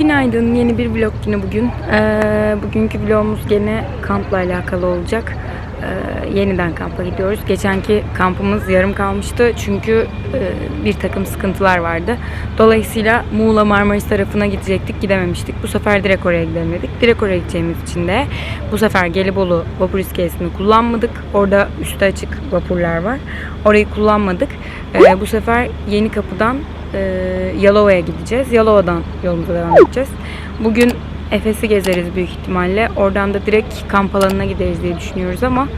Günaydın. Yeni bir vlog günü bugün. Ee, bugünkü vlogumuz gene kampla alakalı olacak. Ee, yeniden kampa gidiyoruz. Geçenki kampımız yarım kalmıştı çünkü e, bir takım sıkıntılar vardı. Dolayısıyla Muğla Marmaris tarafına gidecektik, gidememiştik. Bu sefer direkt oraya gidelim dedik. Direkt oraya gideceğimiz için de bu sefer Gelibolu vapur iskelesini kullanmadık. Orada üstü açık vapurlar var. Orayı kullanmadık. Ee, bu sefer Yeni Kapı'dan e, Yalova'ya gideceğiz. Yalova'dan yolumuza devam edeceğiz. Bugün Efes'i gezeriz büyük ihtimalle. Oradan da direkt kamp alanına gideriz diye düşünüyoruz ama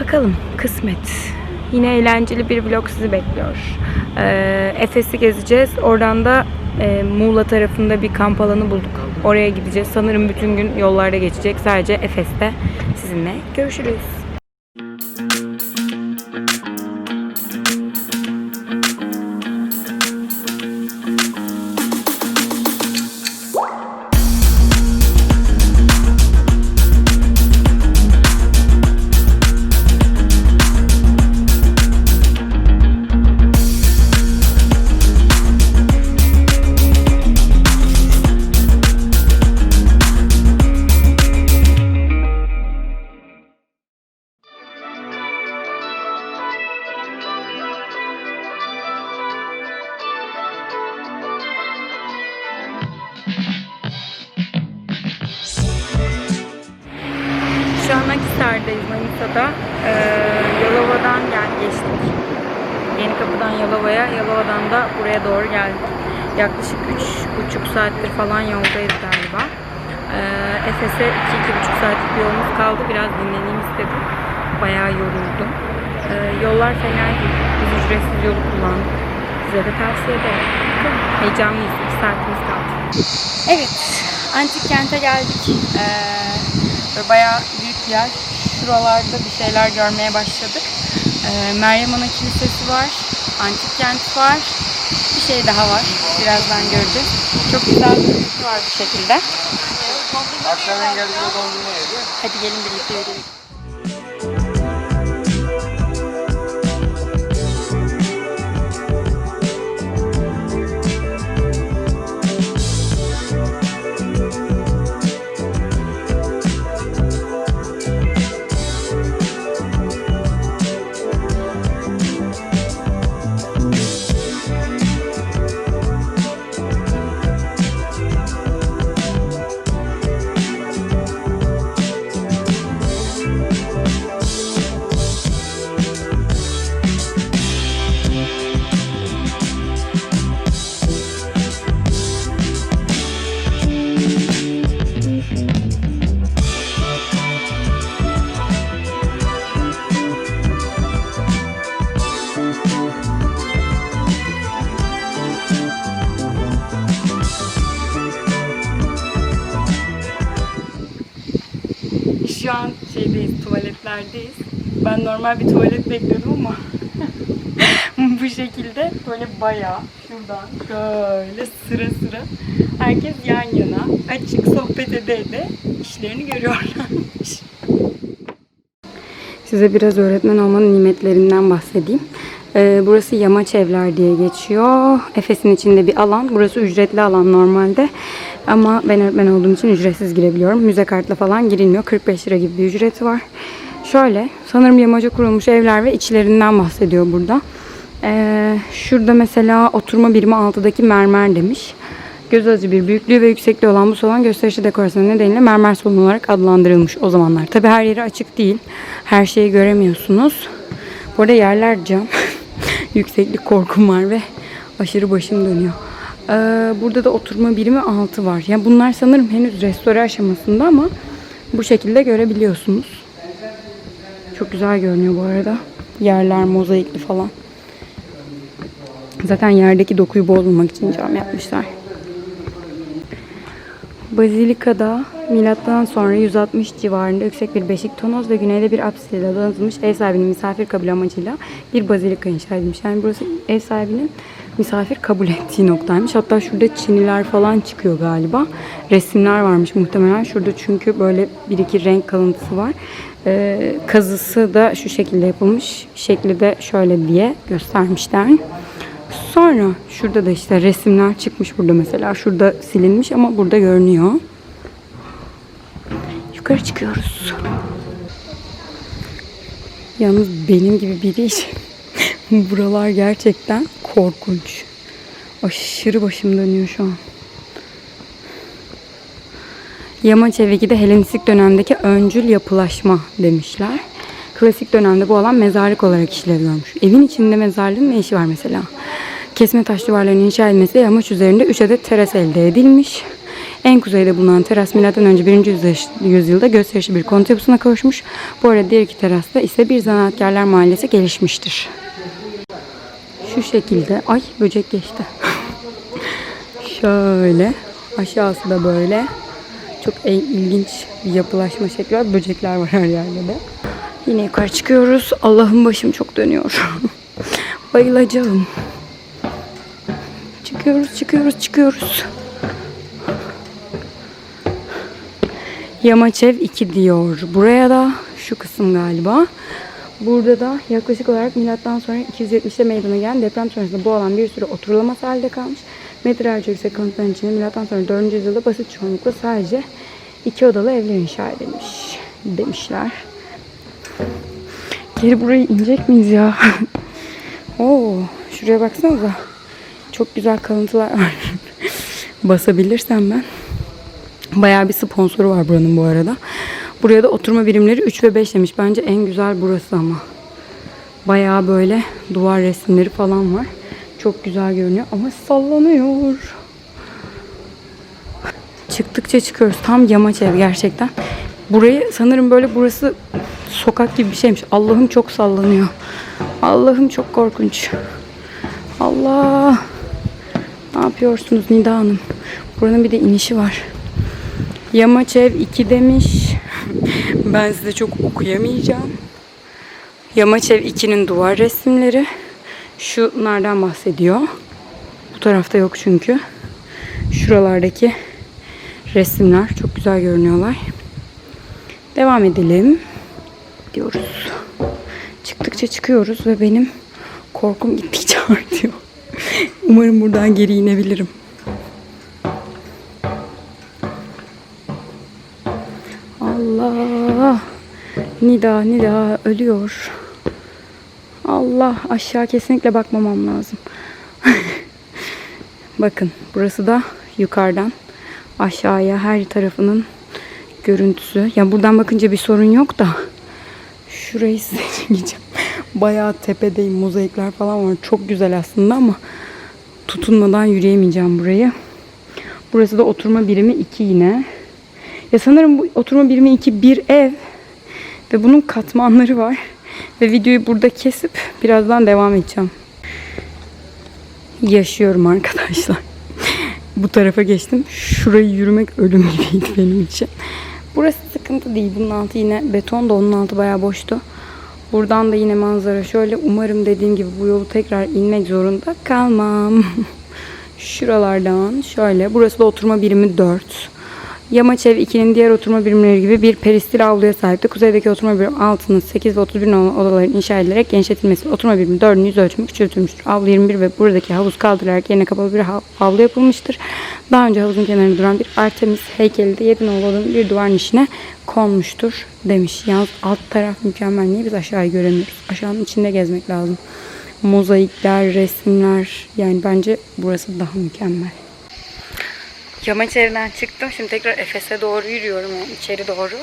bakalım kısmet. Yine eğlenceli bir vlog sizi bekliyor. Ee, Efes'i gezeceğiz. Oradan da e, Muğla tarafında bir kamp alanı bulduk. Oraya gideceğiz. Sanırım bütün gün yollarda geçecek. Sadece Efes'te sizinle görüşürüz. Falan yoldayız galiba. Ee, Efes'e iki, iki buçuk saatlik bir yolumuz kaldı. Biraz dinleneyim istedim. Bayağı yoruldum. Ee, yollar fena değil. Biz ücretsiz yolu kullandık. Size de tavsiye ederim. Heyecanlıyız. İki saatimiz kaldı. Evet, antik kente geldik. Ee, bayağı büyük bir yer. Şuralarda bir şeyler görmeye başladık. Ee, Meryem Ana Kilisesi var. Antik kent var. Bir şey daha var. Birazdan göreceğiz. Çok güzel bir kültür var bu şekilde. Akşamın geldiğinde dondurma yedi. Hadi gelin birlikte yürüyelim. Şu an şeydeyiz, tuvaletlerdeyiz. Ben normal bir tuvalet bekliyordum ama bu şekilde böyle bayağı şuradan şöyle sıra sıra herkes yan yana açık sohbet ede ede işlerini görüyorlarmış. Size biraz öğretmen olmanın nimetlerinden bahsedeyim. Ee, burası Yamaç Evler diye geçiyor. Efes'in içinde bir alan. Burası ücretli alan normalde. Ama ben öğretmen olduğum için ücretsiz girebiliyorum. Müze kartla falan girilmiyor. 45 lira gibi bir ücreti var. Şöyle, sanırım yamaca kurulmuş evler ve içlerinden bahsediyor burada. Ee, şurada mesela oturma birimi altıdaki mermer demiş. Göz alıcı bir büyüklüğü ve yüksekliği olan bu salon gösterişli dekorasyonu nedeniyle mermer salon olarak adlandırılmış o zamanlar. Tabi her yeri açık değil. Her şeyi göremiyorsunuz. Bu arada yerler cam. Yükseklik korkum var ve aşırı başım dönüyor. Ee, burada da oturma birimi altı var. Yani bunlar sanırım henüz restore aşamasında ama bu şekilde görebiliyorsunuz. Çok güzel görünüyor bu arada. Yerler mozaikli falan. Zaten yerdeki dokuyu bozmamak için cam yapmışlar. Bazilika'da milattan sonra 160 civarında yüksek bir beşik tonoz ve güneyde bir apsis ile donatılmış ev sahibinin misafir kabul amacıyla bir bazilika inşa edilmiş. Yani burası ev sahibinin misafir kabul ettiği noktaymış. Hatta şurada çiniler falan çıkıyor galiba. Resimler varmış muhtemelen. Şurada çünkü böyle bir iki renk kalıntısı var. Ee, kazısı da şu şekilde yapılmış. Şekli de şöyle diye göstermişler. Sonra şurada da işte resimler çıkmış burada mesela. Şurada silinmiş ama burada görünüyor. Yukarı çıkıyoruz. Yalnız benim gibi biri için buralar gerçekten korkunç. Aşırı başım dönüyor şu an. Yamaç evi de Helenistik dönemdeki öncül yapılaşma demişler. Klasik dönemde bu alan mezarlık olarak işlev görmüş. Evin içinde mezarlığın ne işi var mesela? Kesme taş duvarlarının inşa edilmesi yamaç üzerinde 3 adet teras elde edilmiş. En kuzeyde bulunan teras M.Ö. 1. yüzyış- yüzyılda gösterişli bir konut yapısına kavuşmuş. Bu arada diğer iki terasta ise bir zanaatkarlar mahallesi gelişmiştir. Şu şekilde. Ay böcek geçti. Şöyle. Aşağısı da böyle. Çok ilginç bir yapılaşma şekli var. Böcekler var her yerde de. Yine yukarı çıkıyoruz. Allah'ım başım çok dönüyor. Bayılacağım. Çıkıyoruz, çıkıyoruz, çıkıyoruz. Yamaçev 2 diyor. Buraya da şu kısım galiba. Burada da yaklaşık olarak milattan sonra 270'te meydana gelen deprem sonrasında bu alan bir süre oturulamaz halde kalmış. Metrelerce yüksek konutların içinde milattan sonra 4. yüzyılda basit çoğunlukla sadece iki odalı evler inşa edilmiş demişler. Geri buraya inecek miyiz ya? Oo, şuraya baksanıza. Çok güzel kalıntılar var. Basabilirsem ben. Bayağı bir sponsoru var buranın bu arada. Buraya da oturma birimleri 3 ve 5 demiş. Bence en güzel burası ama. Bayağı böyle duvar resimleri falan var. Çok güzel görünüyor ama sallanıyor. Çıktıkça çıkıyoruz. Tam yamaç ev gerçekten. Burayı sanırım böyle burası sokak gibi bir şeymiş. Allah'ım çok sallanıyor. Allah'ım çok korkunç. Allah. Ne yapıyorsunuz Nida Hanım? Buranın bir de inişi var. Yamaç ev 2 demiş. Ben size çok okuyamayacağım. Yamaç ev 2'nin duvar resimleri. Şunlardan bahsediyor. Bu tarafta yok çünkü. Şuralardaki resimler çok güzel görünüyorlar. Devam edelim. Diyoruz. Çıktıkça çıkıyoruz ve benim korkum gittikçe artıyor. Umarım buradan geri inebilirim. Allah. Nida, Nida ölüyor. Allah aşağı kesinlikle bakmamam lazım. Bakın burası da yukarıdan aşağıya her tarafının görüntüsü. Ya buradan bakınca bir sorun yok da şurayı size çekeceğim. Bayağı tepedeyim. Mozaikler falan var. Çok güzel aslında ama tutunmadan yürüyemeyeceğim burayı. Burası da oturma birimi 2 yine. Ya sanırım bu oturma birimi 2 bir ev ve bunun katmanları var. Ve videoyu burada kesip birazdan devam edeceğim. Yaşıyorum arkadaşlar. Bu tarafa geçtim. Şurayı yürümek ölüm gibiydi benim için. Burası sıkıntı değil. Bunun altı yine beton da onun altı bayağı boştu. Buradan da yine manzara şöyle. Umarım dediğim gibi bu yolu tekrar inmek zorunda kalmam. Şuralardan şöyle. Burası da oturma birimi 4. Yamaç ev 2'nin diğer oturma birimleri gibi bir peristil avluya sahipti. Kuzeydeki oturma birim altının 8 ve 31 olan odaların inşa edilerek genişletilmesi. Oturma birimi 4'ün yüz ölçümü küçültülmüştür. Avlu 21 ve buradaki havuz kaldırılarak yerine kapalı bir avlu yapılmıştır. Daha önce havuzun kenarında duran bir Artemis heykeli de 7 nolu odanın bir duvar nişine konmuştur demiş. Yalnız alt taraf mükemmel. Niye biz aşağıyı göremiyoruz? Aşağının içinde gezmek lazım. Mozaikler, resimler. Yani bence burası daha mükemmel. Yamaç evden çıktım. Şimdi tekrar Efes'e doğru yürüyorum yani içeri doğru.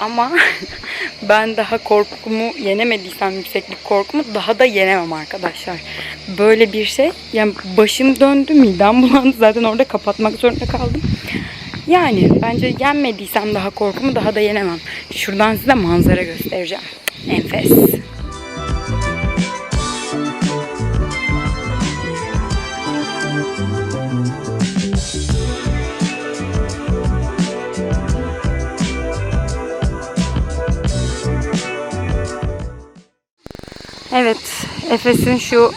Ama ben daha korkumu yenemediysem yükseklik korkumu daha da yenemem arkadaşlar. Böyle bir şey. Yani başım döndü, midem bulandı. Zaten orada kapatmak zorunda kaldım. Yani bence yenmediysem daha korkumu daha da yenemem. Şuradan size manzara göstereceğim. Enfes. Evet, Efes'in şu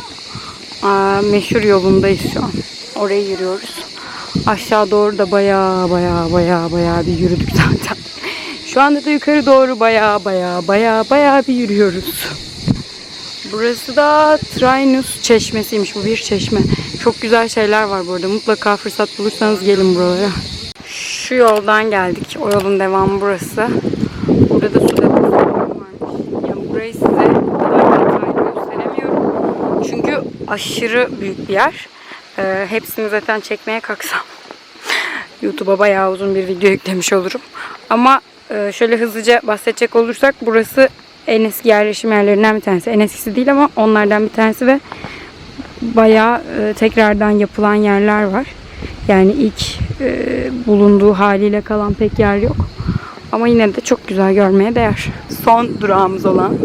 aa, meşhur yolundayız şu an. Oraya yürüyoruz. Aşağı doğru da baya baya baya baya bir yürüdük zaten. Şu anda da yukarı doğru baya baya baya baya bir yürüyoruz. Burası da Trainus çeşmesiymiş. Bu bir çeşme. Çok güzel şeyler var burada. Mutlaka fırsat bulursanız gelin buralara. Şu yoldan geldik. O yolun devamı burası. Burada da su deposu varmış. Yani burayı size o kadar detaylı gösteremiyorum. Çünkü aşırı büyük bir yer. Ee, hepsini zaten çekmeye kalksam YouTube'a bayağı uzun bir video yüklemiş olurum. Ama e, şöyle hızlıca bahsedecek olursak burası en eski yerleşim yerlerinden bir tanesi. En eskisi değil ama onlardan bir tanesi ve bayağı e, tekrardan yapılan yerler var. Yani ilk e, bulunduğu haliyle kalan pek yer yok. Ama yine de çok güzel görmeye değer. Son durağımız olan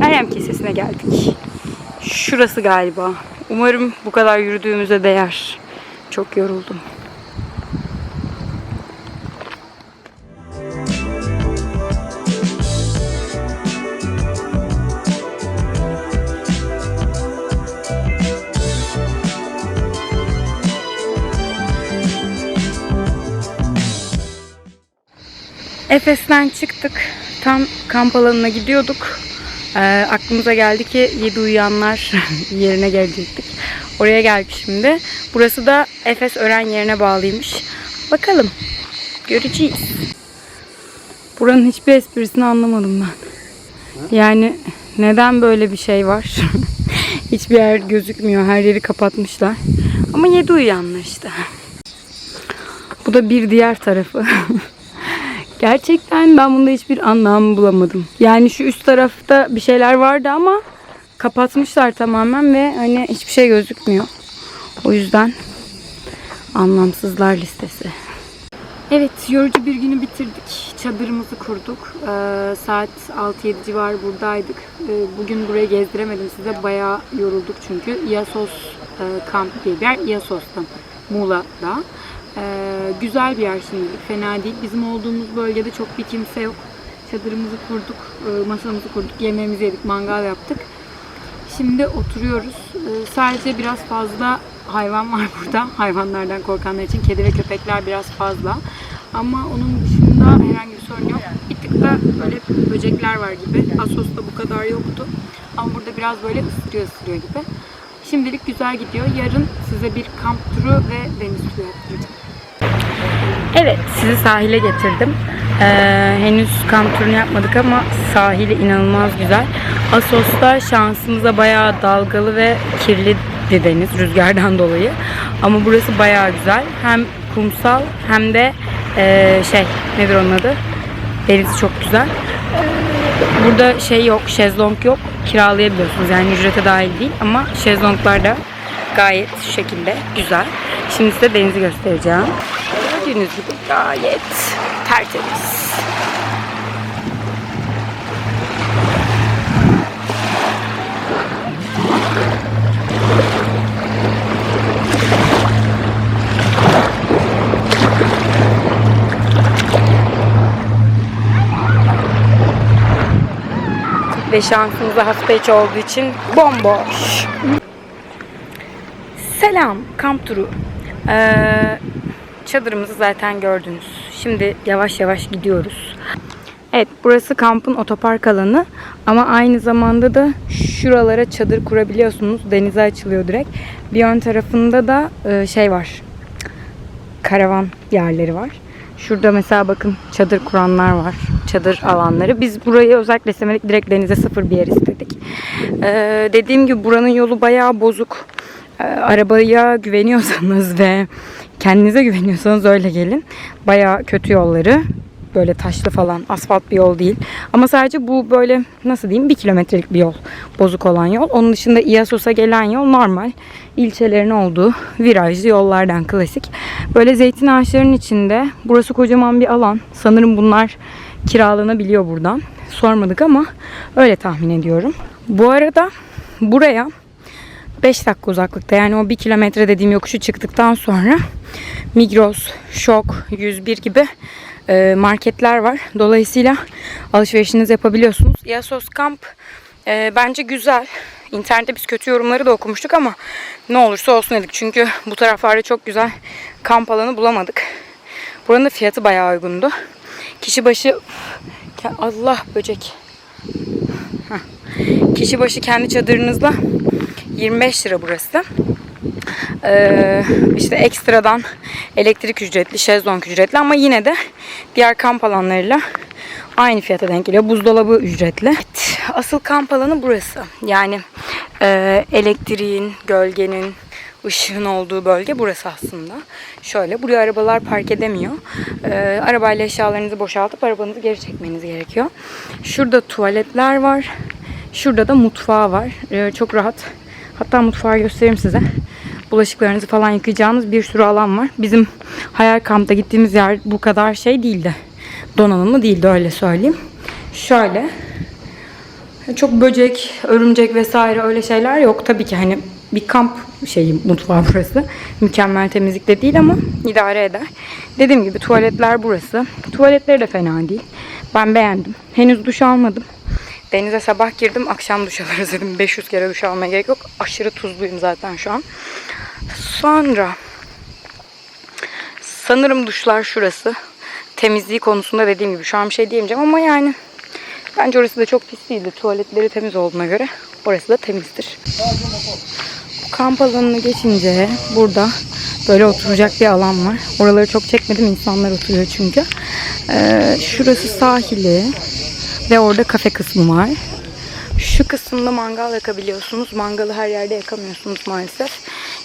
Meryem Kilisesi'ne geldik. Şurası galiba. Umarım bu kadar yürüdüğümüze değer. Çok yoruldum. Efes'ten çıktık. Tam kamp alanına gidiyorduk. Ee, aklımıza geldi ki yedi uyuyanlar yerine gelecektik. Oraya geldik şimdi. Burası da Efes öğren yerine bağlıymış. Bakalım. Göreceğiz. Buranın hiçbir esprisini anlamadım ben. Yani neden böyle bir şey var? Hiçbir yer gözükmüyor. Her yeri kapatmışlar. Ama yedi uyuyanlar işte. Bu da bir diğer tarafı. Gerçekten ben bunda hiçbir anlam bulamadım. Yani şu üst tarafta bir şeyler vardı ama kapatmışlar tamamen ve hani hiçbir şey gözükmüyor. O yüzden anlamsızlar listesi. Evet, yorucu bir günü bitirdik. Çadırımızı kurduk. Ee, saat 6-7 civarı buradaydık. Ee, bugün burayı gezdiremedim size. Bayağı yorulduk çünkü. Iasos e, kamp diye bir yer. Iasos'ta, Muğla'da. Ee, güzel bir yer şimdilik, fena değil. Bizim olduğumuz bölgede çok bir kimse yok. Çadırımızı kurduk, e, masamızı kurduk, yemeğimizi yedik, mangal yaptık. Şimdi oturuyoruz. Ee, sadece biraz fazla hayvan var burada. Hayvanlardan korkanlar için kedi ve köpekler biraz fazla. Ama onun dışında herhangi bir sorun yok. Bir tık da böyle böcekler var gibi. Asos'ta bu kadar yoktu. Ama burada biraz böyle ısırıyor ısırıyor gibi. Şimdilik güzel gidiyor. Yarın size bir kamp turu ve deniz turu yaptıracağım. Evet, sizi sahile getirdim. Ee, henüz kamp turunu yapmadık ama sahili inanılmaz güzel. Asos'ta şansımıza bayağı dalgalı ve kirli deniz rüzgardan dolayı. Ama burası bayağı güzel. Hem kumsal hem de ee, şey nedir onun adı? Deniz çok güzel. Burada şey yok, şezlong yok. Kiralayabiliyorsunuz yani ücrete dahil değil ama şezlonglar da gayet şu şekilde güzel. Şimdi size denizi göstereceğim. Gördüğünüz gibi gayet tertemiz. Ve şansımıza hafta içi olduğu için bomboş. Selam, kamp turu. Ee, çadırımızı zaten gördünüz. Şimdi yavaş yavaş gidiyoruz. Evet, burası kampın otopark alanı. Ama aynı zamanda da şuralara çadır kurabiliyorsunuz. Denize açılıyor direkt. Bir ön tarafında da e, şey var. Karavan yerleri var. Şurada mesela bakın çadır kuranlar var. Çadır alanları. Biz burayı özellikle istemedik. Direkt denize sıfır bir yer istedik. Ee, dediğim gibi buranın yolu bayağı bozuk. Ee, arabaya güveniyorsanız ve kendinize güveniyorsanız öyle gelin. Bayağı kötü yolları. Böyle taşlı falan asfalt bir yol değil. Ama sadece bu böyle nasıl diyeyim bir kilometrelik bir yol. Bozuk olan yol. Onun dışında Iasos'a gelen yol normal. ilçelerin olduğu virajlı yollardan klasik. Böyle zeytin ağaçlarının içinde. Burası kocaman bir alan. Sanırım bunlar kiralanabiliyor buradan. Sormadık ama öyle tahmin ediyorum. Bu arada buraya 5 dakika uzaklıkta yani o 1 kilometre dediğim yokuşu çıktıktan sonra Migros, Şok, 101 gibi e, marketler var. Dolayısıyla alışverişinizi yapabiliyorsunuz. Yasos Kamp e, bence güzel. İnternette biz kötü yorumları da okumuştuk ama ne olursa olsun dedik. Çünkü bu taraflarda çok güzel kamp alanı bulamadık. Buranın da fiyatı bayağı uygundu. Kişi başı Allah böcek. Heh. Kişi başı kendi çadırınızla 25 lira burası. Ee, işte ekstradan elektrik ücretli, şezlong ücretli ama yine de diğer kamp alanlarıyla aynı fiyata denk geliyor. Buzdolabı ücretli. Evet, asıl kamp alanı burası. Yani e, elektriğin, gölgenin, ışığın olduğu bölge burası aslında. Şöyle buraya arabalar park edemiyor. Ee, arabayla eşyalarınızı boşaltıp arabanızı geri çekmeniz gerekiyor. Şurada tuvaletler var. Şurada da mutfağı var. Ee, çok rahat. Hatta mutfağı göstereyim size. Bulaşıklarınızı falan yıkayacağınız bir sürü alan var. Bizim hayal kampta gittiğimiz yer bu kadar şey değildi. Donanımlı değildi öyle söyleyeyim. Şöyle çok böcek, örümcek vesaire öyle şeyler yok. Tabii ki hani bir kamp şeyi mutfağı burası. Mükemmel temizlikte değil ama idare eder. Dediğim gibi tuvaletler burası. Tuvaletleri de fena değil. Ben beğendim. Henüz duş almadım. Denize sabah girdim. Akşam duş alırız dedim. 500 kere duş almaya gerek yok. Aşırı tuzluyum zaten şu an. Sonra sanırım duşlar şurası. Temizliği konusunda dediğim gibi şu an bir şey diyemeyeceğim ama yani Bence orası da çok pis değildi. Tuvaletleri temiz olduğuna göre orası da temizdir. Bu kamp alanını geçince burada böyle oturacak bir alan var. Oraları çok çekmedim. insanlar oturuyor çünkü. Ee, şurası sahili ve orada kafe kısmı var. Şu kısımda mangal yakabiliyorsunuz. Mangalı her yerde yakamıyorsunuz maalesef.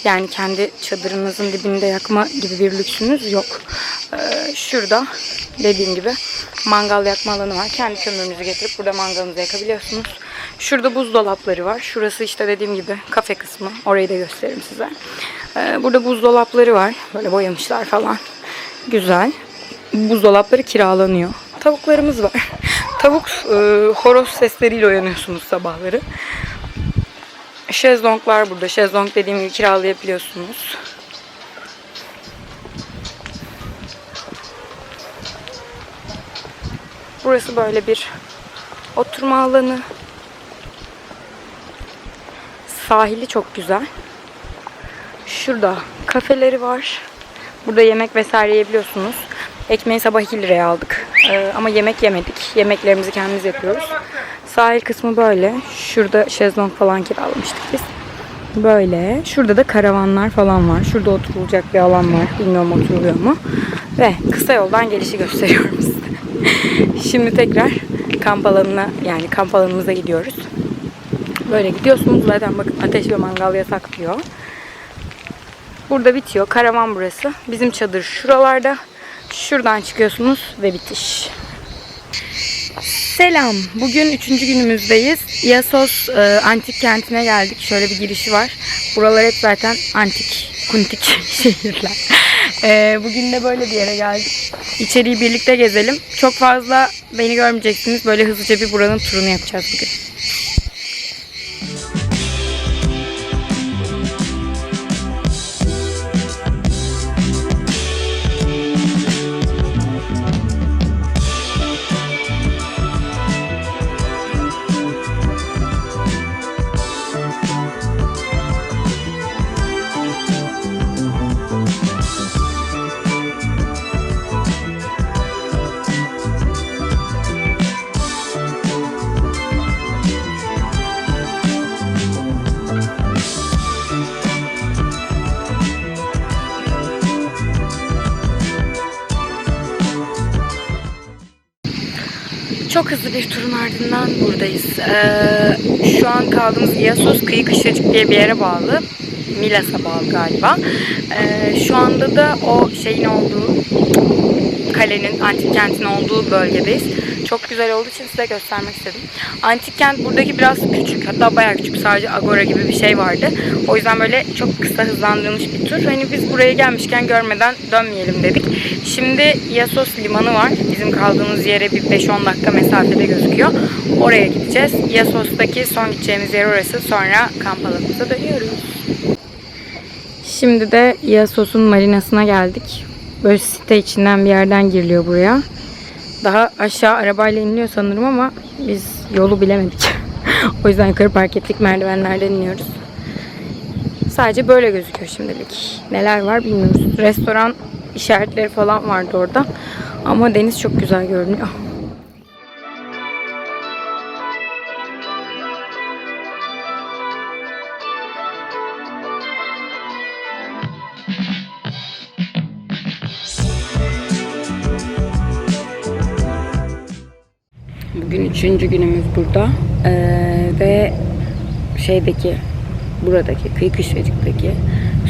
Yani kendi çadırınızın dibinde yakma gibi bir lüksünüz yok. Ee, şurada dediğim gibi mangal yakma alanı var. Kendi kömürünüzü getirip burada mangalınızı yakabiliyorsunuz. Şurada buzdolapları var. Şurası işte dediğim gibi kafe kısmı. Orayı da gösteririm size. Ee, burada buzdolapları var. Böyle boyamışlar falan. Güzel. Buzdolapları kiralanıyor. Tavuklarımız var. Tavuk e, horoz sesleriyle uyanıyorsunuz sabahları. Şezlonglar burada. Şezlong dediğim gibi kiralayabiliyorsunuz. Burası böyle bir oturma alanı. Sahili çok güzel. Şurada kafeleri var. Burada yemek vesaire yiyebiliyorsunuz. Ekmeği sabah 2 liraya aldık. Ee, ama yemek yemedik. Yemeklerimizi kendimiz yapıyoruz. Sahil kısmı böyle. Şurada şezlong falan kiralamıştık biz. Böyle. Şurada da karavanlar falan var. Şurada oturulacak bir alan var. Bilmiyorum oturuluyor mu. Ve kısa yoldan gelişi gösteriyorum size. Şimdi tekrar kamp alanına yani kamp alanımıza gidiyoruz. Böyle gidiyorsunuz. Zaten bakın ateş ve mangal yasak diyor. Burada bitiyor. Karavan burası. Bizim çadır şuralarda. Şuradan çıkıyorsunuz ve bitiş. Selam. Bugün üçüncü günümüzdeyiz. Iasos e, antik kentine geldik. Şöyle bir girişi var. Buralar hep zaten antik, kuntik şehirler. E, bugün de böyle bir yere geldik. İçeriği birlikte gezelim. Çok fazla beni görmeyeceksiniz. Böyle hızlıca bir buranın turunu yapacağız bugün. Çok hızlı bir turun ardından buradayız. Ee, şu an kaldığımız Iasos Kıyı Kışlacık diye bir yere bağlı. Milas'a bağlı galiba. Ee, şu anda da o şeyin olduğu kalenin, antik kentin olduğu bölgedeyiz. Çok güzel olduğu için size göstermek istedim. Antik kent buradaki biraz küçük. Hatta bayağı küçük. Sadece agora gibi bir şey vardı. O yüzden böyle çok kısa hızlandırılmış bir tur. Hani biz buraya gelmişken görmeden dönmeyelim dedik. Şimdi Iasos limanı var. Bizim kaldığımız yere bir 5-10 dakika mesafede gözüküyor. Oraya gideceğiz. Iasos'taki son gideceğimiz yer orası. Sonra kamp alanımıza dönüyoruz. Şimdi de Iasos'un marinasına geldik. Böyle site içinden bir yerden giriliyor buraya. Daha aşağı arabayla iniliyor sanırım ama biz yolu bilemedik. o yüzden yukarı park ettik. Merdivenlerden iniyoruz. Sadece böyle gözüküyor şimdilik. Neler var bilmiyoruz. Restoran işaretleri falan vardı orada. Ama deniz çok güzel görünüyor. Üçüncü günümüz burada. Ee, ve şeydeki, buradaki, kıyı kışlacıktaki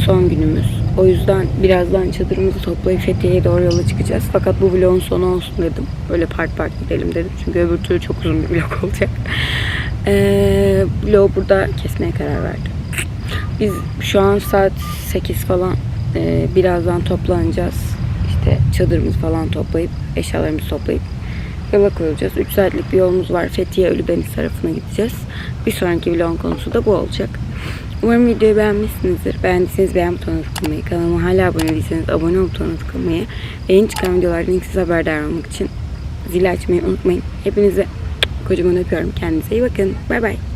son günümüz. O yüzden birazdan çadırımızı toplayıp Fethiye'ye doğru yola çıkacağız. Fakat bu vlogun sonu olsun dedim. Böyle part part gidelim dedim. Çünkü öbür türlü çok uzun bir vlog olacak. Ee, vlogu burada kesmeye karar verdim. Biz şu an saat 8 falan Ee, birazdan toplanacağız. İşte çadırımızı falan toplayıp eşyalarımızı toplayıp yola koyulacağız. 3 saatlik bir yolumuz var. Fethiye Ölüdeniz tarafına gideceğiz. Bir sonraki vlogun konusu da bu olacak. Umarım videoyu beğenmişsinizdir. Beğendiyseniz beğen butonuna tıklamayı, kanalıma hala abone değilseniz abone ol butonuna tıklamayı ve yeni çıkan videolardan ilk siz haberdar olmak için zili açmayı unutmayın. Hepinize kocaman öpüyorum. Kendinize iyi bakın. Bay bay.